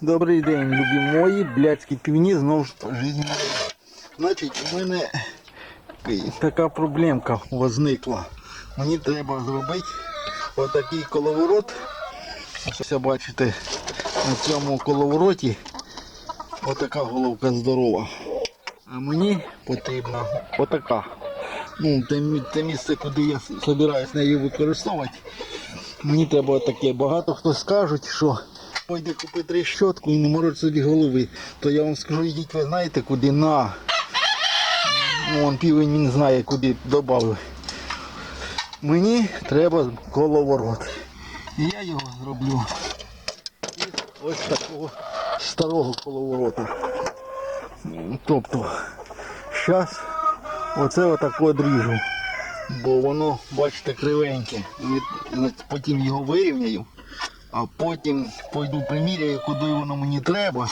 Добрий день, любі мої, блядські півні, знову ж жизнь. Значить, у мене така проблемка возникла. Мені треба зробити отакий коловорот. Ось бачите, на цьому коловороті отака головка здорова. А мені потрібна отака. Ну, те, місце, куди я збираюсь нею використовувати. Мені треба таке. Багато хто скажуть, що пойди купи трещотку і не морочь собі голови. То я вам скажу, йдіть, ви знаєте куди на. Вон півень він знає, куди додав. Мені треба коловорот. І я його зроблю із ось такого старого коловорота. Тобто, зараз оце отако дріжу. Бо воно, бачите, кривеньке. Потім його вирівняю, а потім пойду приміряю, куди воно мені треба.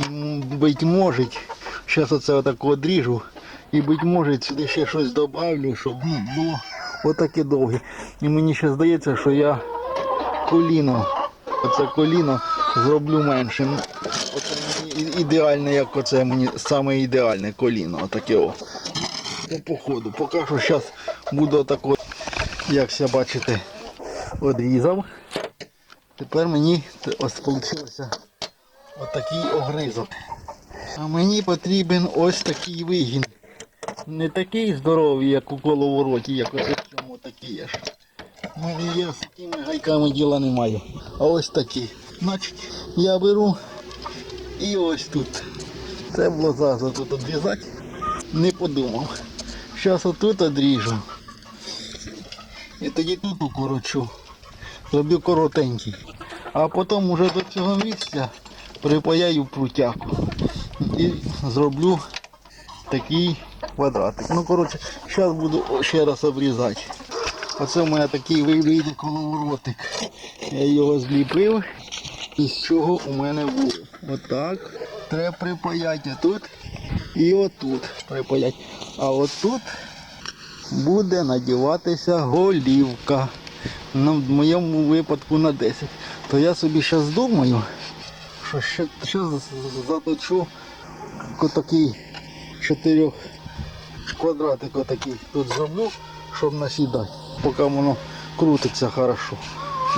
І м, бить може, зараз оце отако дріжу. І бить може сюди ще щось добавлю, щоб ну, було отаке довге. І мені ще здається, що я коліно, оце коліно зроблю меншим. Оце мені ідеальне, як оце мені саме ідеальне коліно. Отаке о. Ну, по ходу. Поки що зараз буду отако, як все бачите, одрізав. Тепер мені ось вийшло отакий огризок. А мені потрібен ось такий вигін. Не такий здоровий, як у коловороті, як ось цьому такий аж. У мене я з такими гайками діла не маю. А ось такий. Значить, я беру і ось тут. Це було зараз тут відрізати. Не подумав. Зараз отут одріжу. І тоді тут укорочу. Зроблю коротенький. А потім уже до цього місця припаяю прутяку. І зроблю такий квадратик. Ну, коротше, зараз буду ще раз обрізати. Оце в мене такий вийде коловоротик. Я його зліпив. І з чого у мене було. Отак. Треба припаяти тут і отут припаяти. А отут буде надіватися голівка. Ну, в моєму випадку на 10. То я собі зараз думаю, що ще, ще заточу такий чотирьох квадратик отакий тут зроблю, щоб насідати, поки воно крутиться хорошо.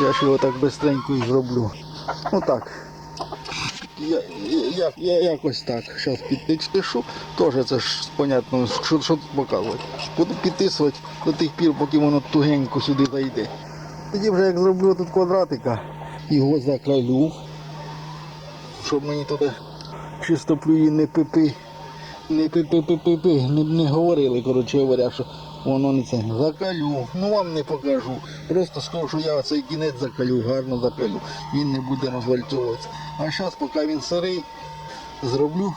Я ж його так швидко і зроблю. Ну так. Я, я, я, якось так. Зараз підтишу. Теж це ж понятно, що, що тут показувати. Буду підтисувати до тих пір, поки воно тугенько сюди зайде. Тоді вже як зроблю тут квадратика, його закалю, щоб мені туди чистоплюї не пипи, не пипи-пипи-пипи, не, не говорили, коротше говоря, що воно не це. Закалю. Ну вам не покажу. Просто скажу, що я цей кінець закалю, гарно закалю. Він не буде розвальцюватися. А зараз, поки він сирий, зроблю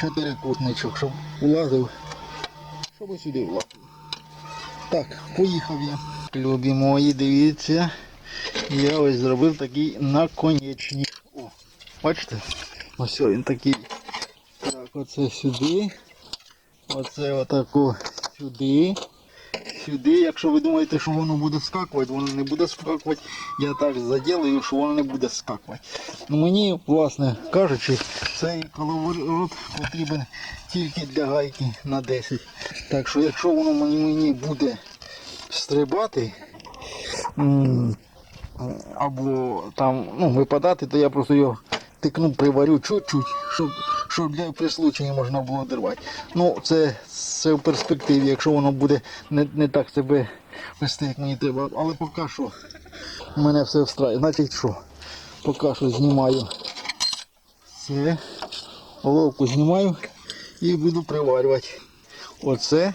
чотирикутничок, щоб влазив, щоб сюди влазив. Так, поїхав я. Любі мої, дивіться. Я ось зробив такий наконечник. О, бачите? Ось він такий. Так, оце сюди. Оце отако сюди. Сюди, якщо ви думаєте, що воно буде скакувати, воно не буде скакувати. Я так заділаю, що воно не буде скакувати. Ну, мені, власне кажучи, цей коловорот потрібен тільки для гайки на 10. Так що якщо воно мені, мені буде стрибати, або там ну, випадати, то я просто його тикну, приварю чуть-чуть, щоб, щоб для при случаї можна було дервати. Ну, це, це в перспективі, якщо воно буде не, не так себе вести, як мені треба. Але поки що мене все встрає. Значить що? Поки що знімаю це, головку знімаю і буду приварювати. Оце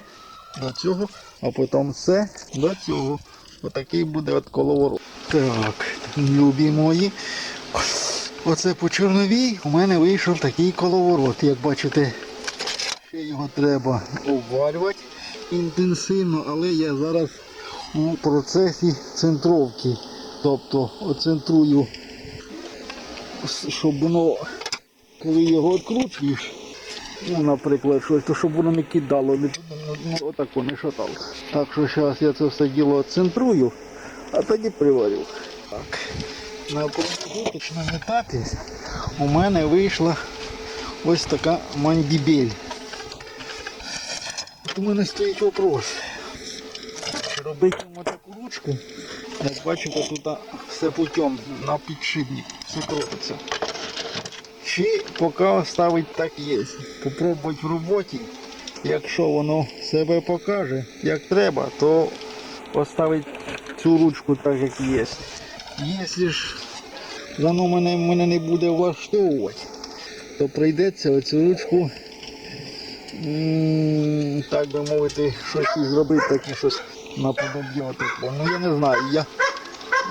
до цього, а потім це до цього. Отакий буде от коловорот. Так, любі мої. Оце по чорновій у мене вийшов такий коловорот. Як бачите, ще його треба обварювати інтенсивно, але я зараз у процесі центровки. Тобто оцентрую, щоб воно, коли його відкручуєш, ну, наприклад, щось, то щоб воно не кидало, не, ну, отако не шатало. Так що зараз я це все діло центрую, а тоді приварю. Так. на промежуточному етапі у мене вийшла ось така мандібель. От у мене стоїть вопрос. Робити йому таку ручку? Як бачите, тут все путем на підшипник, все крутиться. Чи поки ставить так є. Попробувати в роботі. Якщо воно себе покаже, як треба, то поставить цю ручку так, як є. Якщо ж воно мене, мене не буде влаштовувати, то прийдеться оцю ручку, так би мовити, щось зробити, таке щось наподоб'є тепло. Ну я не знаю, я,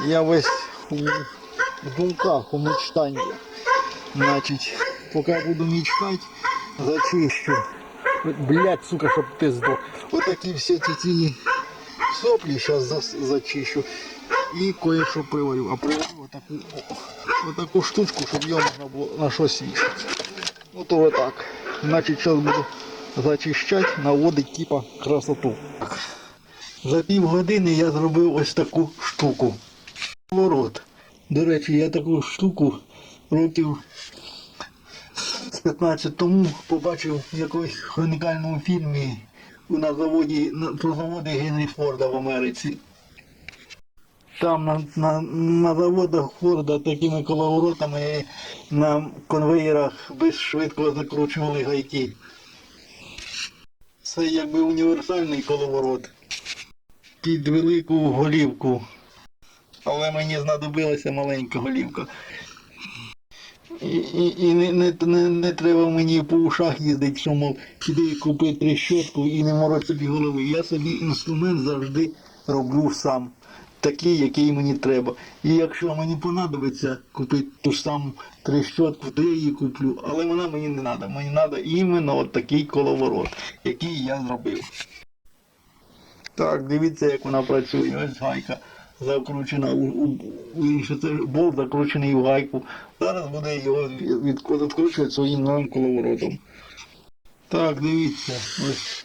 я весь у, в думках, у мечтанні. Значить, поки буду мечтати, зачищу. Блять, сука, щоб ти здох. Отакі всі ці ці соплі зараз зачищу. І кое-що приварю. А приварю отаку, о, отаку штучку, щоб його можна було на щось вішати. Ну то отак. Значить, зараз буду зачищати, наводити типа красоту. За пів години я зробив ось таку штуку. Ворот. До речі, я таку штуку років 15 тому побачив в якомусь унікальному фільмі на заводі про заводи Генрі Форда в Америці. Там на, на, на заводах Форда такими коловоротами на конвеєрах безшвидко закручували гайки. Це якби універсальний коловорот під велику голівку. Але мені знадобилася маленька голівка. І, і, і не, не, не, треба мені по ушах їздити, що мов піди купи трещотку і не морочь собі голови. Я собі інструмент завжди роблю сам. Такий, який мені треба. І якщо мені понадобиться купити ту ж саму трещотку, то я її куплю. Але вона мені не треба. Мені треба іменно от такий коловорот, який я зробив. Так, дивіться, як вона працює. Ось гайка закручена у, у, у інше, це болт закручений в гайку. Зараз буде його від, від, відкручувати своїм новим коловоротом. Так, дивіться, ось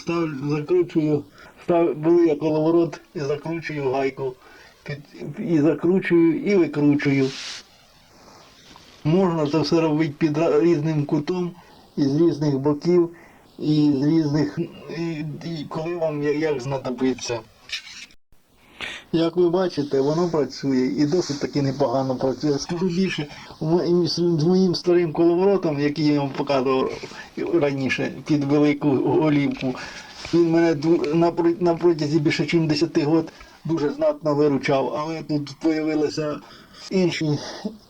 став, закручую, став, беру я коловорот і закручую гайку. Під, і закручую, і викручую. Можна це все робити під різним кутом, і з різних боків, і з різних. І, і коли вам як знадобиться. Як ви бачите, воно працює і досить таки непогано працює. Скажу більше, з моїм старим коловоротом, який я вам показував раніше під велику голівку, він мене на, протязі більше ніж 10 років дуже знатно виручав, але тут з'явилися інші,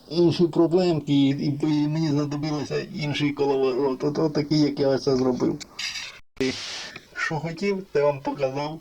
інші проблемки, і мені знадобилося інший коловорот. От, от такий, як я це зробив. Що хотів, те вам показав.